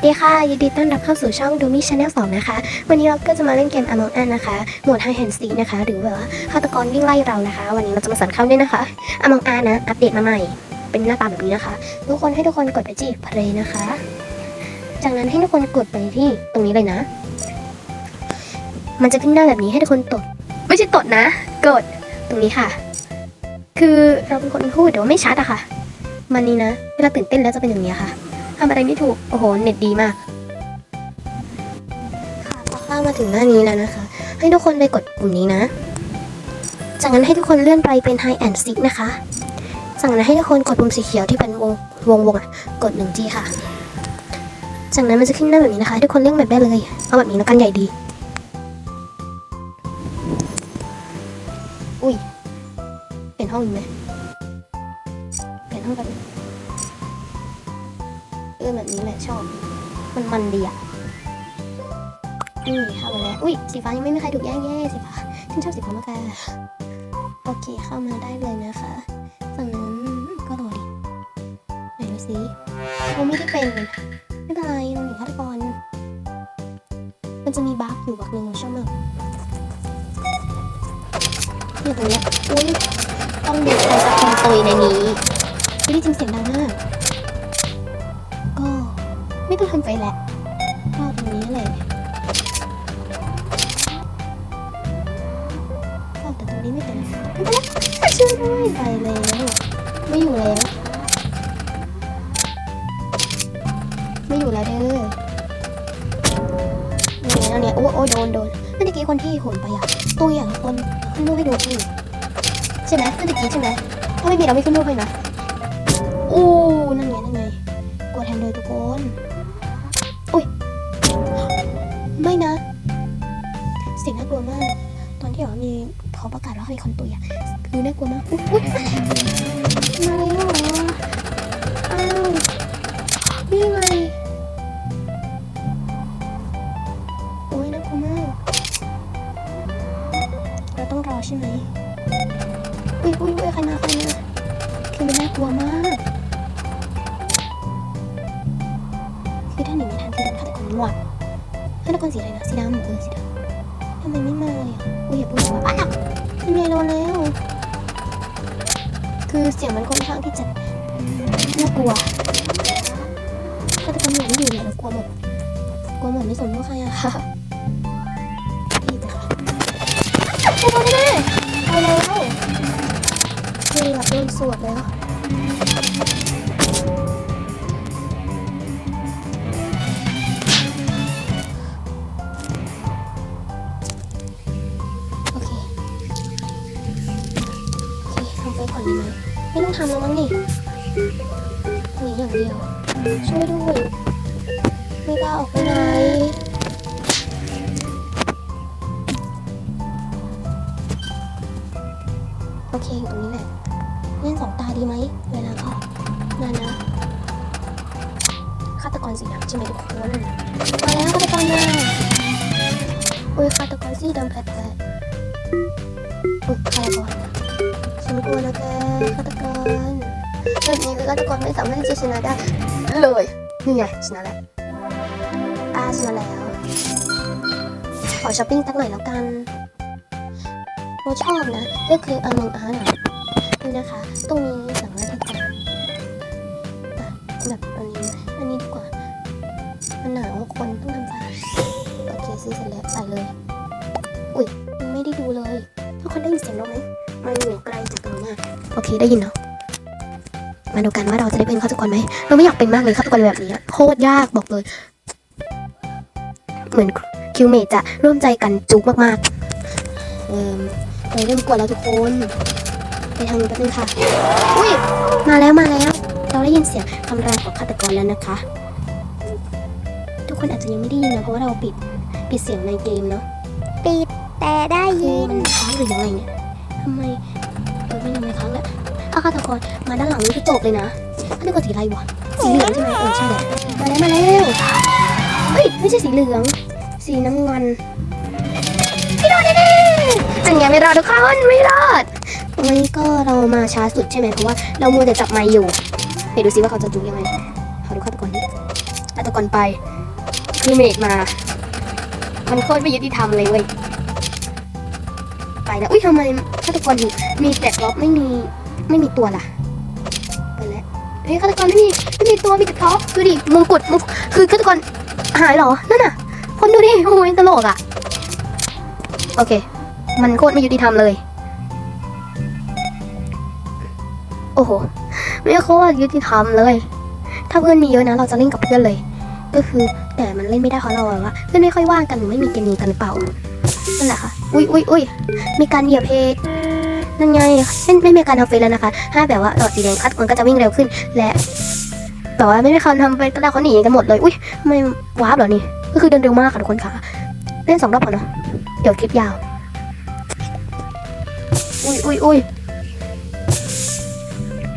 วัสดีค่ะ ยินดีต้อนรับเข้าสู่ช่อง Doomy Channel 2นะคะ วันนี้เราก็จะมาเล่นเกม Among Us นะคะ โหมด High and Seek นะคะ หรือว่าฆาตกรวิ่งไล่เรานะคะ วันนี้เราจะมาสั่นเข้าด้วยนะคะ Among Us นะ อัปเดตมาใหม่ เป็นหน้าตาแบบนี้นะคะ ทุกคนให้ทุกคนกดไปที่ play นะคะ จากนั้นให้ทุกคนกดไปที่ตรงนี้เลยนะ มันจะขึ้นหน้าแบบนี้ให้ทุกคนตด ไม่ใช่ตดนะ กด ตรงนี้ค่ะ คือเราเป็นคนพูดแต่ว่าไม่ชัดอะค่ะ มันนี้นะ เวลาตื่นเต้นแล้วจะเป็นอย่างนี้ค่ะ ทำอะไรไม่ถูก โอ้โห เน็ตดีมาก ค่ะพอเข้ามาถึงหน้านี้แล้วนะคะ ให้ทุกคนไปกดปุ่มนี้นะ จากนั้นให้ทุกคนเลื่อนไปเป็น High and Seek นะคะจากนั้นให้ทุกคนกดปุ่มสีเขียวที่เป็นวงวงวงอะกดหนึ่งทีค่ะ จากนั้นมันจะขึ้นหน้าแบบนี้นะคะ ทุกคนเลือกแบบได้เลย เอาแบบนี้แล้วกันใหญ่ดี อุ้ย เปลี่ยนห้องดีไหมเปลี่ยนห้องแบบนี้เออแบบนี้แหละชอบ มันมันดีอะนี่เข้ามาแล้ว อุ้ยสีฟ้ายังไม่มีใครถูกแย่งแย่สีฟ้าฉันชอบสีฟ้ามากค่ะโอเคเข้ามาได้เลยนะคะจากนั้นก็รอดิไหนดูสิเราไม่ได้เป็น ไม่เป็นไรเราอยู่ฆาตกรมันจะมีบั๊กอยู่บั๊กหนึ่งชอบมากเนี่ยตรงเนี้ยอุ้ยต้องดูใครสักคนตุยในนี้ไม่ได้จริงเสียงดังมาก ไม่ต้องทำไปแหละก็ตรงนี้แหละก็แต่ตรงนี้ไม่เป็นไรไม่เป็นไรช่วยด้วยไปแล้วไม่อยู่แล้ว ไม่อยู่แล้วเด้อเนี่ยเนี่ยโอ้โอ้โดนโดนเมื่อกี้คนที่โหนไปอะตัวอย่างคนขึ้นรูปให้ดูพี่ใช่ไหมเมื่อกี้ใช่ไหมถ้าไม่มีเราไม่ขึ้นรูปเลยนะอู้นั่นไงนั่นไงกลัวแทนเลยทุกคน มีเขาประกาศว่ามีคนตุยอะคือน่ากลัวมากอุ๊ยอุ๊ยมาเลยเหรออ้าวนี่ไงโอ้ยน่ากลัวมากเราต้องรอใช่ไหมอุ้ยอุ้ยอุ้ยใครมาใครมาคือมันน่ากลัวมากคือถ้าหนีไม่ทันคือโดนฆาตกรหมดฆาตกรสีอะไรนะสีดำเออสีดำำไมไม่มาเลยอะอุ้ยอย่าพูดว่าอ้าวยังไงโดนแล้ว คือเสียงมันค่อนข้างที่จะน่ากลัวฆาตกรอยู่ไม่อยู่เนี่ยเรากลัวหมดกลัวหมดไม่สนว่าใครอะค่ะพี่จะค่ะไปโดนแน่ไปแล้วคือแบบโดนสวดแล้ว ไปก่อนดีไหมไม่ต้องทำแล้วมั้งนี่หนีอย่างเดียว ช่วยด้วย ไม่กล้าออกไปไหนโอเคอยู่ตรงนี้แหละเล่นสองตาดีไหมเวลาก็นานนะฆาตกรสีดำใช่ไหมทุกคนมาแล้วฆาตกรมาอุ้ยฆาตกรสีดำแผลแผลอุ้ยฆาตกร ฉันกลัวนะแกฆาตกรแบบนี้คือฆาตกรไม่สามารถที่จะชนะได้ เลย นี่ไงชนะแล้วอ่าชนะแล้ว ขอช้อปปิ้งสักหน่อยแล้วกันเราชอบนะก็คือ Among Us อะนี่นะคะ ตรงนี้สามารถที่จะอะแบบอันนี้ไหมอันนี้ดีกว่ามันหนาวคนต้องทำใจโอเคซื้อเสร็จแล้วใส่เลย อุ้ยมันไม่ได้ดูเลยทุกคนได้ยินเสียงเราไหม มันอยู่ไกลจากเรามาก โอเคได้ยินเนาะ มาดูกันว่าเราจะได้เป็นฆาตกรไหม เราไม่อยากเป็นมากเลยฆาตกรแบบนี้อะโคตรยากบอกเลย เหมือนคิวเมทจะร่วมใจกันจุกมากๆ เออเราเริ่มกลัวแล้วทุกคน ไปทางนี้แป๊บนึงค่ะ อุ้ย มาแล้วมาแล้ว เราได้ยินเสียงคำรามของฆาตกรแล้วนะคะ ทุกคนอาจจะยังไม่ได้ยินนะเพราะว่าเราปิดปิดเสียงในเกมเนาะ ปิดแต่ได้คือยินมันค้างหรือยังไงเนี่ยทำไมเออไม่ทำไมค้างละถ้าฆาตกรมาด้านหลังนี่คือจบเลยนะฆาตกรสีอะไรวะสีเหลืองใช่ไหมเออใช่แหละมาแล้วมาแล้วเฮ้ยไม่ใช่สีเหลือง สีน้ำเงินไม่รอดแน่ๆอันเนี้ยไม่รอดทุกคนไม่รอดวันนี้ก็เรามาช้าสุดใช่ไหมเพราะว่าเรามัวแต่จับไม้อยู่เดี๋ยวดูซิว่าเขาจะจูยังไงขอดูฆาตกรดิฆาตกรไปทีเมทมา มันโคตรไม่ยุติธรรมเลยเว้ย ไปแล้ว อุ้ยทำไมฆาตกรถึงมีแต่ท็อปไม่มีไม่มีตัวล่ะไปแล้วเฮ้ยฆาตกรไม่มีไม่มีตัวมีแต่ท็อปดูดิมงกุฎมงคือฆาตกรหายเหรอ นั่นน่ะ คนดูดิโอ้ยตลกอะ โอเค มันโคตรไม่ยุติธรรมเลย โอ้โห ไม่โคตรยุติธรรมเลย ถ้าเพื่อนมีเยอะนะ เราจะเล่นกับเพื่อนเลย ก็คือแต่มันเล่นไม่ได้เพราะเราแบบว่าเพื่อนไม่ค่อยว่างกันหรือไม่มีเกมนี้กันหรือเปล่านั่นแหละค่ะ อุ้ยอุ้ยอุ้ยมีการเหยียบเพจนั่นไงไม่ไม่มีการทำเฟซแล้วนะคะ ถ้าแบบว่าหลอดสีแดงคัดมันก็จะวิ่งเร็วขึ้น และแบบว่าไม่มีการทำเฟซก็ได้เขาหนีกันหมดเลย อุ้ยไม่วาร์ปเหรอนี่ ก็คือเดินเร็วมากค่ะทุกคนค่ะ เล่นสองรอบพอเนาะ เดี๋ยวคลิปยาว อุ้ยอุ้ยอุ้ย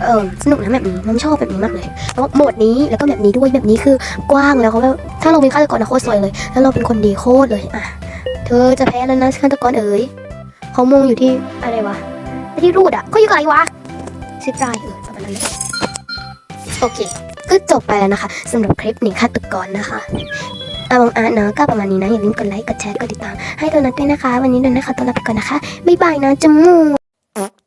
เออสนุกนะแบบนี้น้องชอบแบบนี้มากเลยแล้วโหมดนี้แล้วก็แบบนี้ด้วยแบบนี้คือกว้างแล้วเขาแบบถ้าเราเป็นฆาตกรนะโคตรสวยเลย แล้วเราเป็นคนดีโคตรเลยอะ เธอจะแพ้แล้วนะฆาตกรเอ๋ยเขามงอยู่ที่อะไรวะที่รูดอะก็อยู่กับอะไรวะชิปรายเออประมาณนั้นเลยโอเค ก็จบไปแล้วนะคะสำหรับคลิปหนีฆาตกรนะคะอาบังอาร์ตนะก็ประมาณนี้นะอย่าลืมกดไลค์กดแชร์กดติดตามให้โดนัทด้วยนะคะ วันนี้โดนัทขอตัวลาไปก่อนนะคะบ๊ายบายนะจมูก